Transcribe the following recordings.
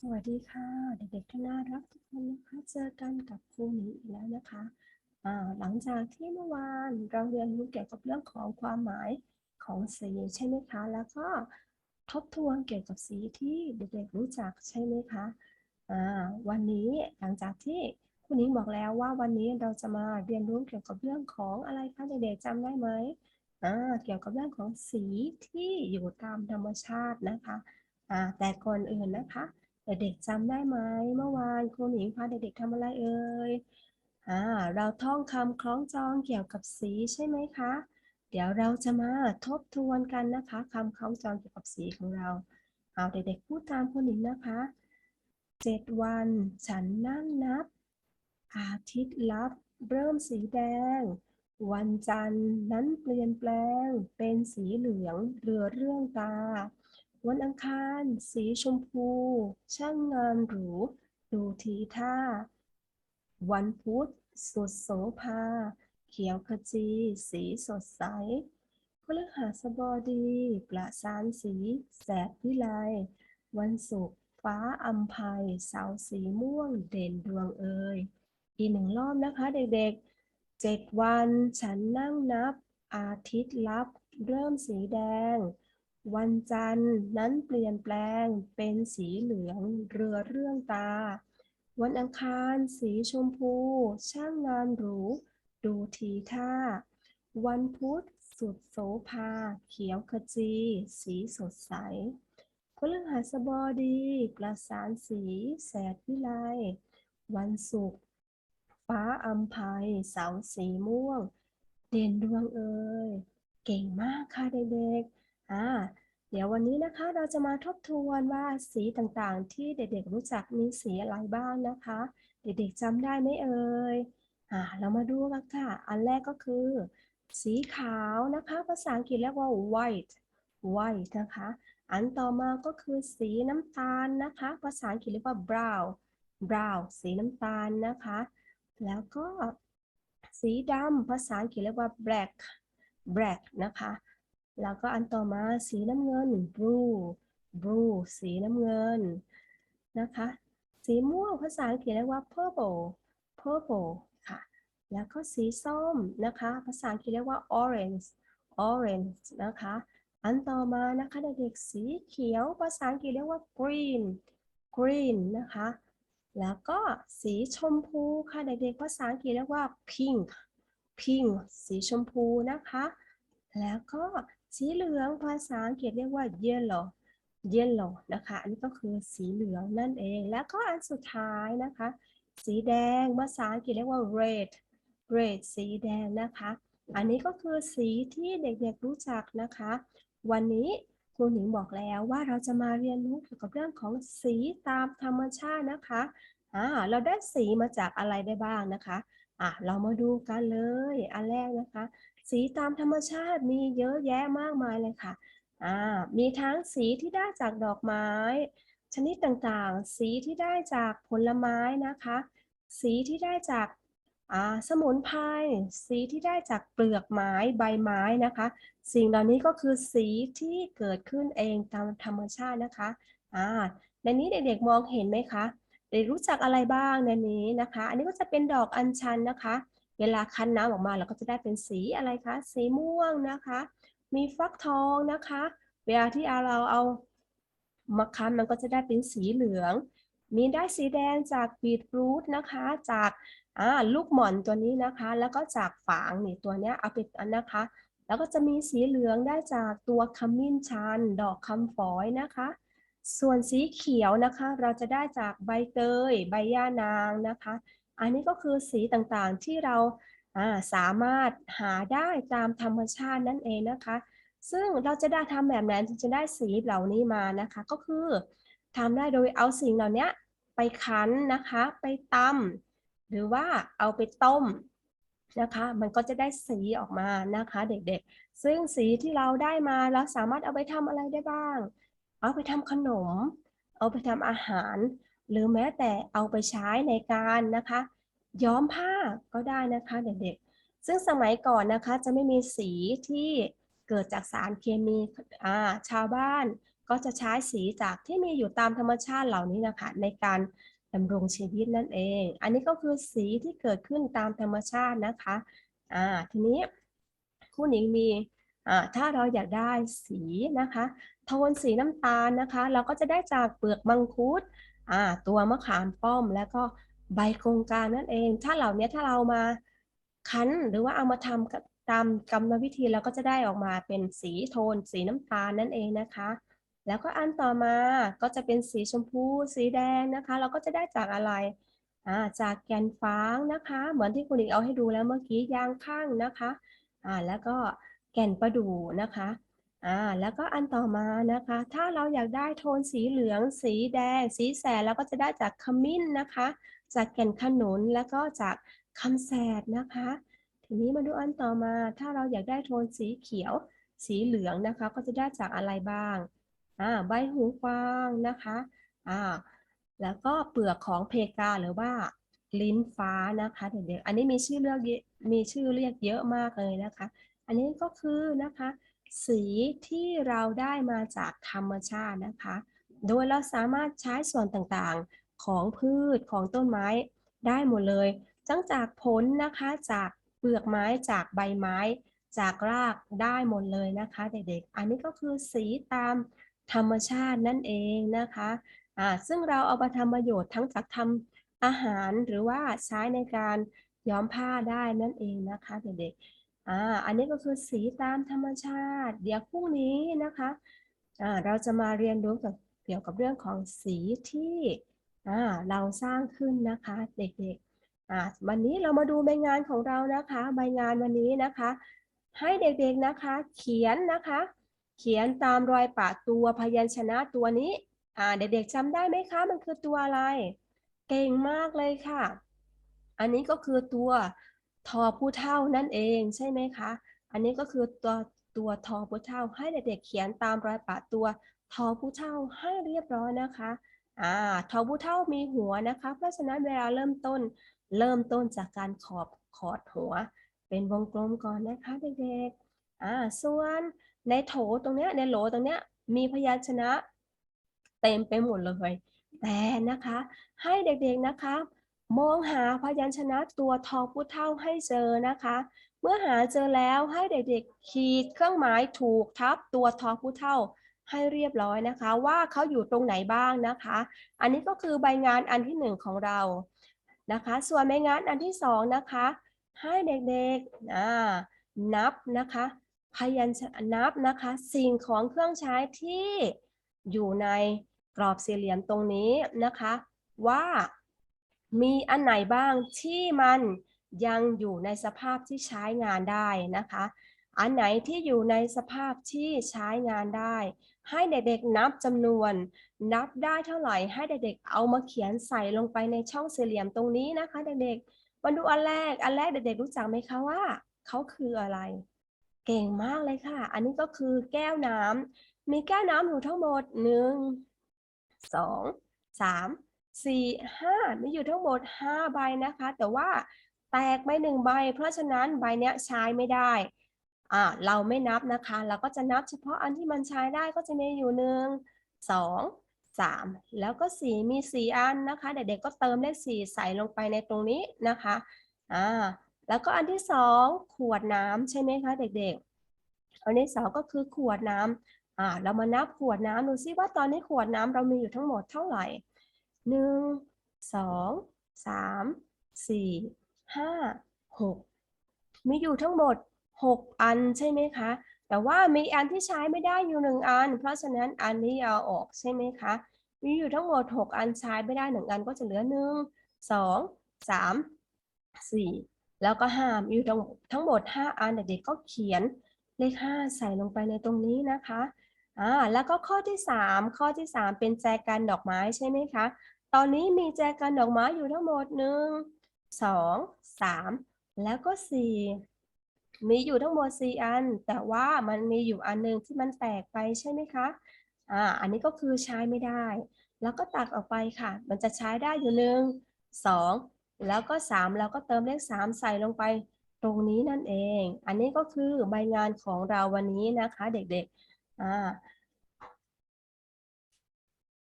สวัสดีค่ะ เด็กๆที่น่ารักทุกคนนะคะเจอกันกับครูหนิงอีกแล้วนะคะหลังจากที่เมื่อวานเราเรียนรู้เกี่ยวกับเรื่องของความหมายของสีใช่ไหมคะ แล้วก็ทบทวนเกี่ยวกับสีที่เด็กๆรู้จักใช่ไหมคะวันนี้หลังจากที่ครูหนิงบอกแล้วว่าวันนี้เราจะมาเรียนรู้เกี่ยวกับเรื่องของอะไรคะเด็กๆจำได้ไหมเกี่ยวกับเรื่องของสีที่อยู่ตามธรรมชาตินะคะแต่ก่อนอื่นนะคะ เด็กๆจำได้ไหมเมื่อวานครูหนิงพาเด็กๆทำอะไรเอ่ยอ่าเราท่องคำคล้องจองเกี่ยวกับสีใช่ไหมคะ เดี๋ยวเราจะมาทบทวนกันนะคะคำคล้องจองเกี่ยวกับสีของเรา เอาเด็กๆพูดตามครูหนิงนะคะเจ็ดวันฉันนั่งนับ อาทิตย์ลับเริ่มสีแดง วันจันทร์นั้นเปลี่ยนแปลงเป็นสีเหลืองเรือเรื่องตา วันอังคาร สีชมพู ช่างงานหรู ดูทีท่า วันพุธสุดโสภา เขียวขจี สีสดใสพฤหัสบดี ประสานสี แสดวิไล วันศุกร์ฟ้าอัมภัยเสาสีม่วง เด่นดวงเอ่ยอีกหนึ่งรอบนะคะเด็กๆเจ็ดวันฉันนั่งนับ อาทิตย์ลับ เริ่มสีแดง วันจันทร์นั้นเปลี่ยนแปลงเป็นสีเหลืองเรือเรื่องตา วันอังคารสีชมพู ช่างงานหรูดูทีท่า วันพุธสุดโสภา เขียวขจี สีสดใสพฤหัสบดี ประสานสีแสดวิไล วันศุกร์ฟ้าอัมภัยเสาสีม่วง เด่นดวงเอ่ยเก่งมากค่ะเด็กๆ อ่าเดี๋ยววันนี้นะคะเราจะมาทบทวนว่าสีต่างๆ ที่เด็กๆรู้จักมีสีอะไรบ้างนะคะ เด็กๆจำได้ไหมเอ่ยอ่าเรามาดูกันค่ะ อันแรกก็คือ สีขาวนะคะ ภาษาอังกฤษเรียกว่า white white นะคะ อันต่อมาก็คือสีน้ำตาลนะคะ ภาษาอังกฤษเรียกว่า brown brown สีน้ำตาลนะคะ แล้วก็สีดำภาษาอังกฤษเรียกว่า black black นะคะ แล้วก็อันต่อมาสีน้ำเงิน blue blue สีน้ำเงินนะคะ สีม่วงภาษาอังกฤษเรียกว่า purple purple ค่ะ แล้วก็สีส้มนะคะ ภาษาอังกฤษเรียกว่า orange orange นะคะ อันต่อมานะคะเด็กๆสีเขียว ภาษาอังกฤษเรียกว่า green green นะคะ แล้วก็สีชมพูค่ะเด็กๆภาษาอังกฤษเรียกว่า pink pink สีชมพูนะคะ แล้วก็ สีเหลืองภาษาอังกฤษเรียกว่า yellow yellow นะคะ อันนี้ก็คือสีเหลืองนั่นเอง แล้วก็อันสุดท้ายนะคะ สีแดงภาษาอังกฤษเรียกว่า red red สีแดงนะคะ อันนี้ก็คือสีที่เด็กๆรู้จักนะคะ วันนี้ครูหนิงบอกแล้วว่าเราจะมาเรียนรู้เกี่ยวกับเรื่องของสีตามธรรมชาตินะคะอ่าเราได้สีมาจากอะไรได้บ้างนะคะอะเรามาดูกันเลย อันแรกนะคะ สีตามธรรมชาติมีเยอะแยะมากมายเลยค่ะอ่ามีทั้งสีที่ได้จากดอกไม้ ชนิดต่างๆ สีที่ได้จากผลไม้นะคะ สีที่ได้จากอ่าสมุนไพรสีที่ได้จากเปลือกไม้ใบไม้นะคะ สิ่งเหล่านี้ก็คือสีที่เกิดขึ้นเองตามธรรมชาตินะคะอ่าในนี้เด็กๆมองเห็นไหมคะเด็กรู้จักอะไรบ้างในนี้นะคะ อันนี้ก็จะเป็นดอกอัญชันนะคะ เวลาคั้นน้ำออกมาเราก็จะได้เป็นสีอะไรคะ สีม่วงนะคะ มีฟักทองนะคะ เวลาที่เราเอามาคั้นมันก็จะได้เป็นสีเหลือง มีได้สีแดงจากบีทรูทนะคะ จากลูกหม่อนตัวนี้นะคะ แล้วก็จากฝางนี่ตัวเนี้ยเอาไปอันนะคะ แล้วก็จะมีสีเหลืองได้จากตัวขมิ้นชัน ดอกคำฝอยนะคะ ส่วนสีเขียวนะคะ เราจะได้จากใบเตย ใบย่านางนะคะ อันนี้ก็คือสีต่างๆที่เราสามารถหาได้ตามธรรมชาตินั่นเองนะคะ ซึ่งเราจะได้ทำแบบไหนจะได้สีเหล่านี้มานะคะ ก็คือทำได้โดยเอาสิ่งเหล่านี้ไปคั้นนะคะ ไปตำหรือว่าเอาไปต้มนะคะ มันก็จะได้สีออกมานะคะเด็กๆ ซึ่งสีที่เราได้มาเราสามารถเอาไปทำอะไรได้บ้าง เอาไปทำขนม เอาไปทำอาหาร หรือแม้แต่เอาไปใช้ในการนะคะ ย้อมผ้าก็ได้นะคะเด็กๆ ซึ่งสมัยก่อนนะคะจะไม่มีสีที่เกิดจากสารเคมีอาชาวบ้านก็จะใช้สีจากที่มีอยู่ตามธรรมชาติเหล่านี้นะคะในการดำรงชีวิตนั่นเอง อันนี้ก็คือสีที่เกิดขึ้นตามธรรมชาตินะคะอ่าทีนี้คู่หนิงมีอ่าถ้าเราอยากได้สีนะคะ โทนสีน้ำตาลนะคะ เราก็จะได้จากเปลือกมังคุด ตัวมะขามป้อมแล้วก็ใบโครงกางนั่นเอง ถ้าเหล่านี้ถ้าเรามาคั้นหรือว่าเอามาทำตามกรรมวิธีเราก็จะได้ออกมาเป็นสีโทน สีน้ำตาลนั่นเองนะคะ แล้วก็อันต่อมาก็จะเป็นสีชมพู สีแดงนะคะ เราก็จะได้จากอะไรจากแกนฟางนะคะ เหมือนที่คุณอีกเอาให้ดูแล้วเมื่อกี้ยางข้างนะคะ แล้วก็แก่นประดู่นะคะ อ่าแล้วก็อันต่อมานะคะ ถ้าเราอยากได้โทนสีเหลือง สีแดง สีแสดเราก็จะได้จากขมิ้นนะคะ จากแก่นขนุนแล้วก็จากคำแสดนะคะ ทีนี้มาดูอันต่อมา ถ้าเราอยากได้โทนสีเขียว สีเหลืองนะคะ ก็จะได้จากอะไรบ้างอ่าใบหูกวางนะคะอ่าแล้วก็เปลือกของเพกาหรือว่าลิ้นฟ้านะคะเด็กๆอันนี้มีชื่อเรียกมีชื่อเรียกเยอะมากเลยนะคะ อันนี้ก็คือนะคะ สีที่เราได้มาจากธรรมชาตินะคะ โดยเราสามารถใช้ส่วนต่างๆของพืชของต้นไม้ได้หมดเลยตั้งจากผลนะคะจากเปลือกไม้จากใบไม้ จากรากได้หมดเลยนะคะ เด็กๆ อันนี้ก็คือสีตามธรรมชาตินั่นเองนะคะซึ่งเราเอาไปทำประโยชน์ทั้งจากทำอาหารหรือว่าใช้ในการย้อมผ้าได้นั่นเองนะคะ เด็กๆ อ่าอันนี้ก็คือสีตามธรรมชาติ เดี๋ยวพรุ่งนี้นะคะอ่าเราจะมาเรียนรู้กับเกี่ยวกับเรื่องของสีที่อ่าเราสร้างขึ้นนะคะเด็กๆอ่าวันนี้เรามาดูใบงานของเรานะคะใบงานวันนี้นะคะ ให้เด็กๆนะคะ เขียนนะคะ เขียนตามรอยปะตัวพยัญชนะตัวนี้อ่าเด็กๆจำได้ไหมคะ มันคือตัวอะไร เก่งมากเลยค่ะ อันนี้ก็คือตัว ทอผู้เท่านั่นเองใช่ไหมคะ อันนี้ก็คือตัวตัวทอผู้เท่าให้เด็กๆเขียนตามรอยปะตัวทอผู้เท่าให้เรียบร้อยนะคะอ่าทอผู้เท่ามีหัวนะคะ เพราะฉะนั้นเวลาเริ่มต้น เริ่มต้นจากการขอบขอดหัว เป็นวงกลมก่อนนะคะเด็กๆอ่าส่วนในโถตรงเนี้ยในโหลตรงเนี้ยมีพยัญชนะ เต็มไปหมดเลย แต่นะคะ ให้เด็กๆนะคะ มองหาพยัญชนะตัวทอผู้เท่าให้เจอนะคะ เมื่อหาเจอแล้วให้เด็กๆขีดเครื่องหมายถูกทับตัวทอผู้เท่าให้เรียบร้อยนะคะ ว่าเขาอยู่ตรงไหนบ้างนะคะ อันนี้ก็คือใบงานอันที่หนึ่งของเรานะคะ ส่วนใบงานอันที่สองนะคะ ให้เด็กๆนับนะคะพยัญชนะนับนะคะ สิ่งของเครื่องใช้ที่อยู่ในกรอบสี่เหลี่ยมตรงนี้นะคะ ว่า มีอันไหนบ้างที่มันยังอยู่ในสภาพที่ใช้งานได้นะคะ อันไหนที่อยู่ในสภาพที่ใช้งานได้ ให้เด็กๆนับจำนวน นับได้เท่าไหร่ ให้เด็กๆเอามาเขียนใส่ลงไปในช่องสี่เหลี่ยมตรงนี้นะคะ เด็กๆมาดูอันแรก อันแรกเด็กๆรู้จักไหมคะว่าเขาคืออะไร เก่งมากเลยค่ะ อันนี้ก็คือแก้วน้ำมีแก้วน้ำอยู่ทั้งหมดหนึ่งสองสาม สี่ห้ามีอยู่ทั้งหมดห้าใบนะคะ แต่ว่าแตกไปหนึ่งใบ เพราะฉะนั้นใบเนี้ยใช้ไม่ได้อ่าเราไม่นับนะคะ เราก็จะนับเฉพาะอันที่มันใช้ได้ก็จะมีอยู่หนึ่งสองสามแล้วก็สี่มีสี่อันนะคะ เด็กๆก็เติมเลขสี่ใส่ลงไปในตรงนี้นะคะอ่าแล้วก็อันที่สองขวดน้ำใช่ไหมคะเด็กๆ อันที่สองก็คือขวดน้ำอ่าเรามานับขวดน้ำดูซิว่าตอนนี้ขวดน้ำเรามีอยู่ทั้งหมดเท่าไหร่ หนึ่งสองสามสี่ห้าหกมีอยู่ทั้งหมดหกอันใช่ไหมคะ แต่ว่ามีอันที่ใช้ไม่ได้อยู่หนึ่งอัน เพราะฉะนั้นอันนี้เอาออกใช่ไหมคะ มีอยู่ทั้งหมดหกอันใช้ไม่ได้หนึ่งอันก็จะเหลือหนึ่งสองสามสี่แล้วก็ห้ามีอยู่ทั้งทั้งหมดห้าอันเด็กๆก็เขียนเลขห้าใส่ลงไปในตรงนี้นะคะอ่าแล้วก็ข้อที่สามข้อที่สามเป็นแจกันดอกไม้ใช่ไหมคะ ตอนนี้มีแจกันดอกไม้อยู่ทั้งหมดหนึ่งสองสามแล้วก็สี่มีอยู่ทั้งหมดสี่อัน แต่ว่ามันมีอยู่อันหนึ่งที่มันแตกไปใช่ไหมคะอ่าอันนี้ก็คือใช้ไม่ได้ แล้วก็ตัดออกไปค่ะ มันจะใช้ได้อยู่หนึ่งสองแล้วก็สามแล้วก็เติมเลขสามใส่ลงไปตรงนี้นั่นเอง อันนี้ก็คือใบงานของเราวันนี้นะคะ เด็กๆอ่า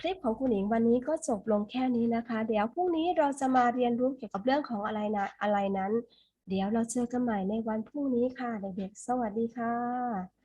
คลิปของคุณหญิงวันนี้ก็จบลงแค่นี้นะคะ เดี๋ยวพรุ่งนี้เราจะมาเรียนรู้เกี่ยวกับเรื่องของอะไรนะอะไรนั้น เดี๋ยวเราเจอกันใหม่ในวันพรุ่งนี้ค่ะเด็กๆสวัสดีค่ะ